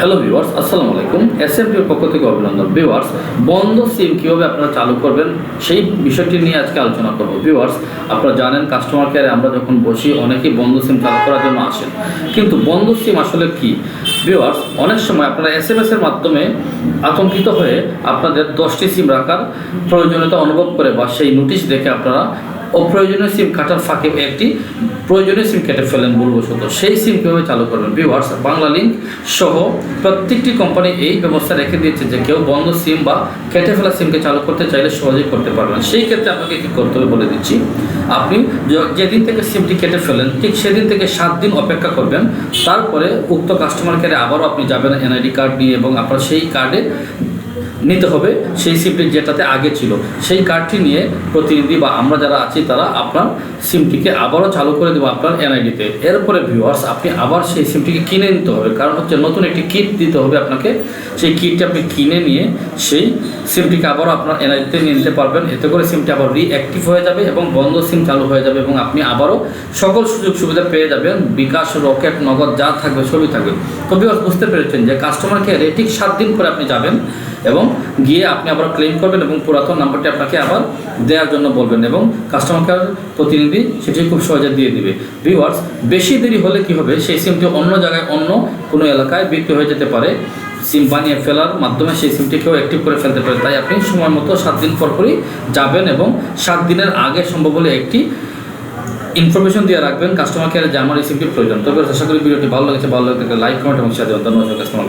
Hello viewers আসসালামু আলাইকুম এসএমটির পক্ষ থেকে অভিনন্দন। ভিউয়ার্স বন্ধ সিম কীভাবে আপনারা চালু করবেন, সেই বিষয়টি নিয়ে আজকে আলোচনা করব। ভিউয়ার্স আপনারা জানেন কাস্টমার কেয়ারে আমরা যখন বসি, অনেকেই বন্ধ সিম চালু করার জন্য আসেন। কিন্তু বন্ধ সিম আসলে কি? ভিউয়ার্স অনেক সময় আপনারা এস এম এর মাধ্যমে আতঙ্কিত হয়ে আপনাদের দশটি সিম রাখার প্রয়োজনীয়তা অনুভব করে বা সেই নোটিশ দেখে আপনারা অপ্রয়োজনীয় সিম কাটার ফাঁকে একটি প্রয়োজনীয় সিম কেটে ফেলেন ভুলবশত। সেই সিম কীভাবে চালু করবেন? ভিউয়ার্স বাংলা লিঙ্ক সহ প্রত্যেকটি কোম্পানি এই ব্যবস্থা রেখে দিয়েছে যে কেউ বন্ধ সিম বা কেটে ফেলা সিমকে চালু করতে চাইলে সহজেই করতে পারবেন। সেই ক্ষেত্রে আপনাকে কী করতে হবে বলে দিচ্ছি, আপনি যেদিন থেকে সিমটি কেটে ফেলেন, ঠিক সেদিন থেকে সাত দিন অপেক্ষা করবেন। তারপরে উক্ত কাস্টমার কেয়ারে আবারও আপনি যাবেন এনআইডি কার্ড নিয়ে এবং আপনার সেই কার্ডে নিতে হবে, সেই সিমটি যেটাতে আগে ছিল, সেই কার্ডটি নিয়ে প্রতিনিধি বা আমরা যারা আছি তারা আপনার সিমটিকে আবারও চালু করে দেবো আপনার এনআইডিতে এরপরে ভিউয়ার্স আপনি আবার সেই সিমটিকে কিনে নিতে হবে, কারণ হচ্ছে নতুন একটি কিট দিতে হবে আপনাকে, সেই কিটটি আপনি কিনে নিয়ে সেই সিমটিকে আবারও আপনার এনআইডিতে নিয়ে নিতে পারবেন। এতে করে সিমটি আবার রিঅ্যাক্টিভ হয়ে যাবে এবং বন্ধ সিম চালু হয়ে যাবে এবং আপনি আবারও সকল সুযোগ সুবিধা পেয়ে যাবেন। বিকাশ, রকেট, নগদ যা থাকবে সবই থাকবে। তো ভিউয়ার্স বুঝতে পেরেছেন যে কাস্টমার কেয়ারে ঠিক সাত দিন পরে আপনি যাবেন। এবং গিয়ে আপনি আবার ক্লেম করবেন এবং পুরাতন নাম্বারটি আপনাকে আবার দেওয়ার জন্য বলবেন এবং কাস্টমার কেয়ার প্রতিনিধি সেটি খুব সহজে দিয়ে দিবে। ভিওয়ার্স বেশি দেরি হলে কি হবে? সেই সিমটি অন্য জায়গায়, অন্য কোনো এলাকায় বিক্রি হয়ে যেতে পারে। সিম বানিয়ে ফেলার মাধ্যমে সেই সিমটিকেও অ্যাক্টিভ করে ফেলতে পারে। তাই আপনি সময় মতো সাত দিন পর পরই যাবেন এবং সাত দিনের আগে সম্ভব হলে একটি ইনফরমেশন দিয়ে রাখবেন কাস্টমার কেয়ারে যে আমার এই সিমটি প্রয়োজন। তবে আশা করি ভিডিওটি ভালো লাগছে। ভালো লাগলে লাইক কমেন্ট এবং শেয়ার দেবেন। ধন্যবাদ কাস্টমার